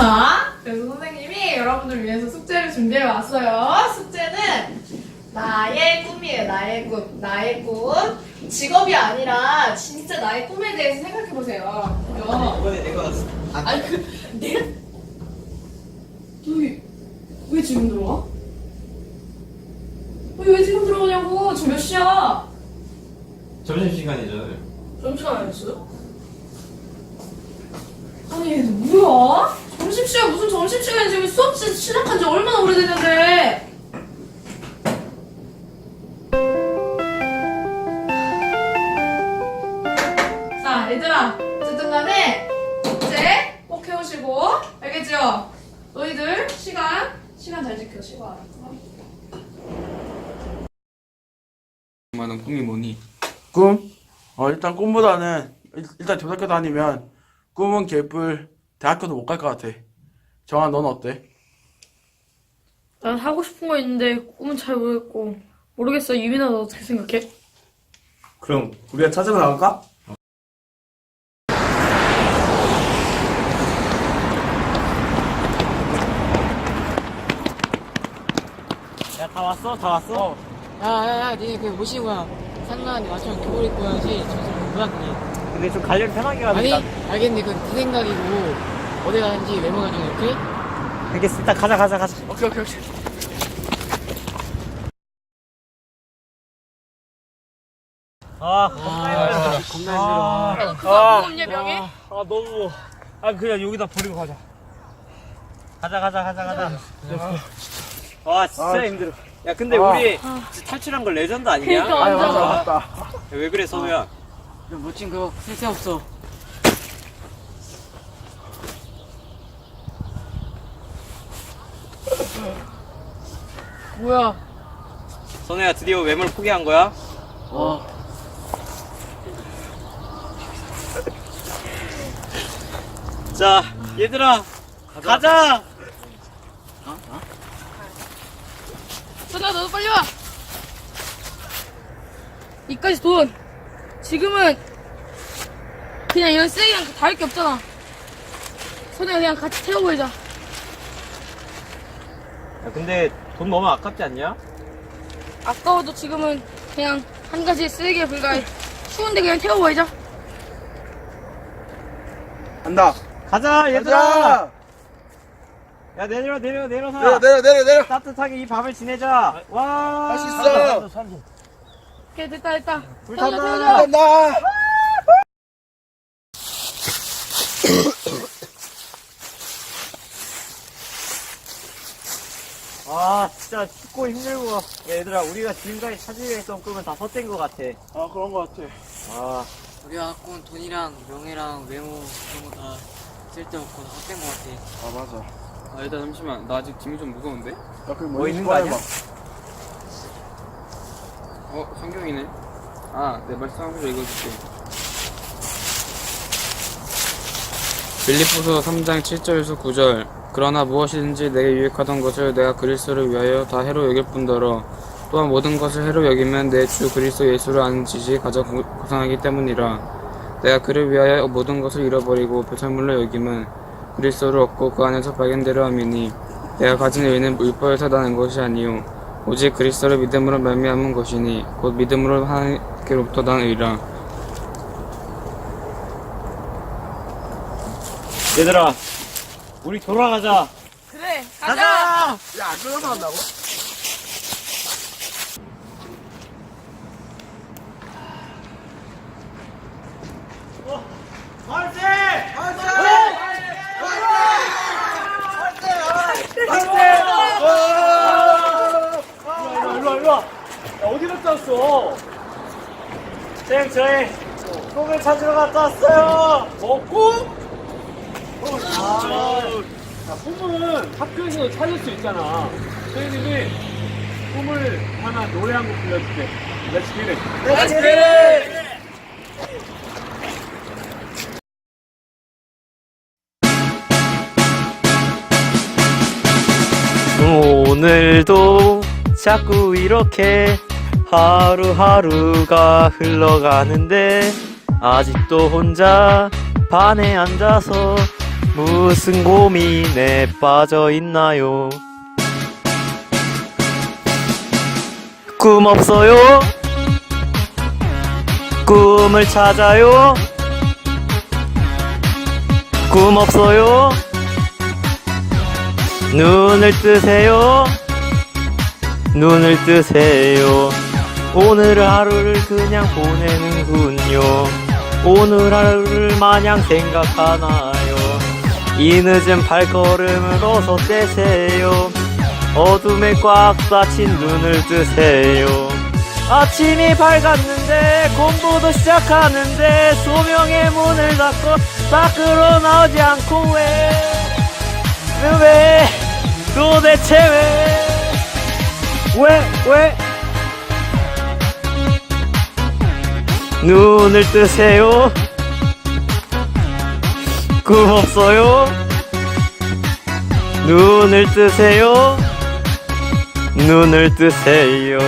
자, 그래서 선생님이 여러분들 위해서 숙제를 준비해 왔어요. 숙제는 나의 꿈이에요. 나의 꿈. 나의 꿈. 직업이 아니라 진짜 나의 꿈에 대해서 생각해 보세요. 이번에 내가 왔어. 아니 그 내가 너왜 왜 지금 들어와? 너왜 지금 들어오냐고? 지금 몇 시야? 점심시간이죠. 점심시간 아니었어요? 아니 얘 뭐야? 점심시간 무슨 점심시간이 지금 수업 시- 시작한 지 얼마나 오래됐는데 자 얘들아 어쨌든 간에 숙제 꼭 해오시고 알겠죠? 너희들 시간 시간 잘 지켜 시간 만한 꿈이 뭐니? 꿈? 어 일단 꿈보다는 일- 일단 대학교 다니면 꿈은 개뿔 대학교도 못 갈 것 같아 정한 넌 어때? 난 하고 싶은 거 있는데 꿈은 잘 모르겠고 모르겠어 유민아 너 어떻게 생각해? 그럼 우리가 찾으러 나갈까? 야, 다 왔어? 다 왔어? 야야야 니네 그 뭐시는 거야 상나한테 맞춰 교복 입고 해야지 저기서 뭐야 그게 근데 좀 관련 편하게 아니 알겠는데 그건 네 생각이고 어디 가는지 외모 가지고 이렇게 알겠어. 일단 가자, 가자, 가자. 오케이 오케이 오케이 아, 아 겁나 힘들어 그거 없냐 병에? 아, 너무. 아, 그냥 여기다 버리고 가자. 가자, 가자, 가자, 가자. 와, 진짜 힘들어. 야, 근데 아. 우리 탈출한 거 레전드 아니냐? 그러니까 아유 완전 맞다 맞다 야, 왜 그래, 선우야? 너 멋진 그거 쓸데없어. 뭐야? 선우야, 드디어 외모를 포기한 거야? 어. 자, 얘들아, 가자! 선아 너도 빨리 와. 이까지 돈 지금은 그냥 이런 쓰레기랑 다를 게 없잖아 선아 그냥 같이 태워버리자 야, 근데 돈 너무 아깝지 않냐? 아까워도 지금은 그냥 한 가지의 쓰레기에 불과해 추운데 그냥 태워버리자 간다 가자, 얘들아! 가자 야, 내려, 내려, 내려서! 내려 내려 내려 내려 따뜻하게 이 밤을 지내자! 와! 할수 있어 오케이 됐다 됐다. 탄다. 태워자 간다 아 진짜 춥고 힘들고. 야, 얘들아 우리가 지금까지 찾으려 했던 꿈은 다 헛된 것 같아. 아 그런 것 같아. 아. 우리가 갖고 온 돈이랑 명예랑 외모 그런 거 다 쓸데없고 다 헛된 거 같아. 아 맞아. 아 일단 잠시만. 나 아직 짐이 좀 무거운데? 야 그럼 뭐뭐 있는 거 아니야? 어 성경이네. 아 내 말씀 한 소절 읽어줄게. 빌립보서 3장 7절에서 9절. 그러나 무엇이든지 내게 유익하던 것을 내가 그리스도를 위하여 다 해로 여길 뿐더러 또한 모든 것을 해로 여기면 내 주 그리스도 예수를 아는 지식이 가장 고- 고상하기 때문이라. 내가 그를 위하여 모든 것을 잃어버리고 배설물로 여김은 그리스도를 얻고 그 안에서 발견되려 함이니 내가 가진 의는 율법을 타다는 것이 아니요 오직 그리스도를 믿음으로 말미암은 것이니 곧 믿음으로 하나님께로부터 난 의라. 얘들아 우리 돌아가자. 그래 가자. 가자! 야안 끊어서 한다고? 화이팅! 일로와 일로와 야 왔어? 쌤 저희 꿈을 찾으러 갔다 왔어요 뭐 꿈? 아, 자, 꿈은 학교에서도 찾을 수 있잖아. 선생님이 꿈을 하나 노래 한 곡 불러줄게. Let's get it. Let's get it! 오늘도 자꾸 이렇게 하루하루가 흘러가는데 아직도 혼자 반에 앉아서 무슨 고민에 빠져 있나요? 꿈 없어요? 꿈을 찾아요? 꿈 없어요? 눈을 뜨세요? 눈을 뜨세요. 오늘 하루를 그냥 보내는군요. 오늘 하루를 마냥 생각하나요? 이 늦은 발걸음을 어서 떼세요. 어둠에 꽉 닫힌 눈을 뜨세요. 아침이 밝았는데 공부도 시작하는데 소명의 문을 닫고 밖으로 나오지 않고 왜? 왜, 왜? 도대체 왜? 왜, 왜? 눈을 뜨세요. 꿈 없어요. 눈을 뜨세요. 눈을 뜨세요.